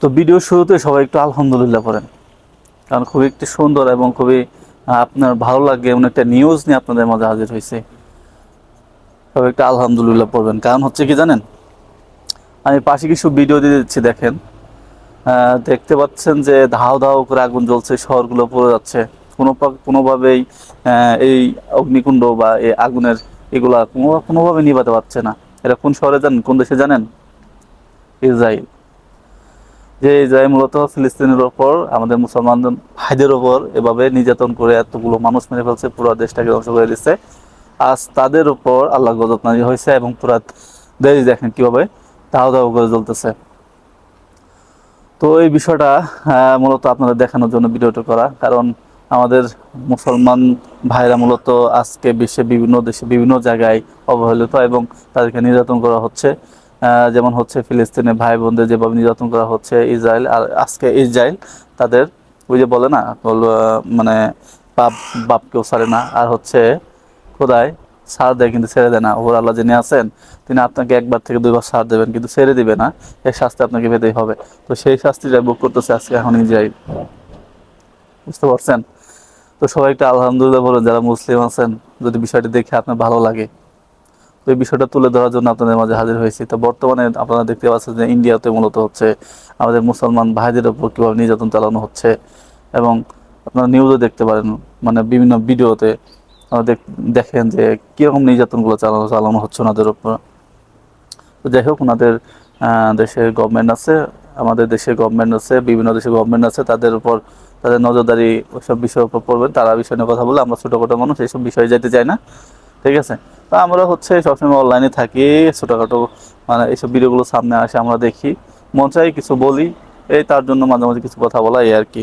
তো ভিডিও শুরুতে সবাই একটু আলহামদুলিল্লাহ পড়েন। কারণ খুবই একটি সুন্দর এবং খুবই আপনার ভালো লাগে এমন একটা নিউজ নিয়ে আপনাদের মাঝে হাজির হয়েছে। সবাই একটু আলহামদুলিল্লাহ পড়বেন। কারণ হচ্ছে কি জানেন? আমি পাশে কিছু ভিডিও দিয়ে দিচ্ছি, দেখেন। দেখতে পাচ্ছেন যে ধাও ধাও করে আগুন জ্বলছে, শহরগুলো পড়ে যাচ্ছে। কোনো কোনোভাবেই এই অগ্নিকুণ্ড বা এই আগুনের এগুলা কোনো, কোনোভাবে নিভাতে পারছে না। এটা কোন শহরে জানেন? কোন দেশে জানেন? ইসরায়েল যে ইসরায়েল মূলত ফিলিস্তিনের ওপর, আমাদের মুসলমান ভাইদের ওপর, এভাবে নির্যাতন করে এতগুলো মানুষ মেরে ফেলছে, পুরো দেশটাকে ধ্বংস করে দিচ্ছে। আজ তাদের উপর আল্লাহ গজব নাজি হয়েছে এবং পুরা দেশ দেখেন কীভাবে দাও দাও করে জ্বলতেছে। তো এই বিষয়টা মূলত আপনাদের দেখানোর জন্য ভিডিওটা করা। কারণ আমাদের মুসলমান ভাইরা মূলত আজকে বিশ্বে বিভিন্ন দেশে বিভিন্ন জায়গায় অবহেলিত এবং তাদেরকে নির্যাতন করা হচ্ছে। যেমন হচ্ছে ফিলিস্তিনের ভাই বোনদের যেভাবে নির্যাতন করা হচ্ছে ইসরায়েল আর আজকে ইসরায়েল, তাদের ওই যে বলে না মানে বাপ বাপকেও ছাড়ে না। আর হচ্ছে খোদায় সার দেয় কিন্তু ছেড়ে দেয় না। ওর আল্লাহ যিনি আছেন, তিনি আপনাকে একবার থেকে দুইবার সার দেবেন, কিন্তু ছেড়ে দিবে না। এই শাস্তি আপনাকে পেতেই হবে। তো সেই শাস্তিটা বুক করতেছে আজকে এখন ইসরায়েল। বুঝতে পারছেন? তো সবাই একটা আলহামদুলিল্লাহ বলেন, যারা মুসলিম আছেন, যদি বিষয়টি দেখে আপনার ভালো লাগে। তো এই বিষয়টা তুলে ধরার জন্য আপনাদের মাঝে হাজির হয়েছি। তো বর্তমানে আপনারা দেখতে পাচ্ছেন যে ইন্ডিয়াতে মূলত হচ্ছে আমাদের মুসলমান ভাইদের উপর কীভাবে নির্যাতন চালানো হচ্ছে এবং আপনারা নিউজও দেখতে পারেন মানে বিভিন্ন ভিডিওতে দেখেন যে কীরকম নির্যাতনগুলো চালানো চালানো হচ্ছে ওনাদের উপর। তো যাই হোক, ওনাদের দেশের গভর্নমেন্ট আছে, আমাদের দেশের গভর্নমেন্ট আছে, বিভিন্ন দেশের গভর্নমেন্ট আছে, তাদের উপর তাদের নজরদারি ওইসব বিষয়ের উপর পড়বেন। তারা বিষয় নিয়ে কথা বলে আমরা ছোটোখাটো মানুষ, এইসব বিষয়ে যেতে চাই না। ঠিক আছে? তো আমরা হচ্ছে সবসময় অনলাইনে থাকি, ছোটোখাটো মানে এইসব ভিডিওগুলো সামনে আসে, আমরা দেখি। মন চাই কিছু বলি, এই তার জন্য মাঝে মাঝে কিছু কথা বলা এই আর কি।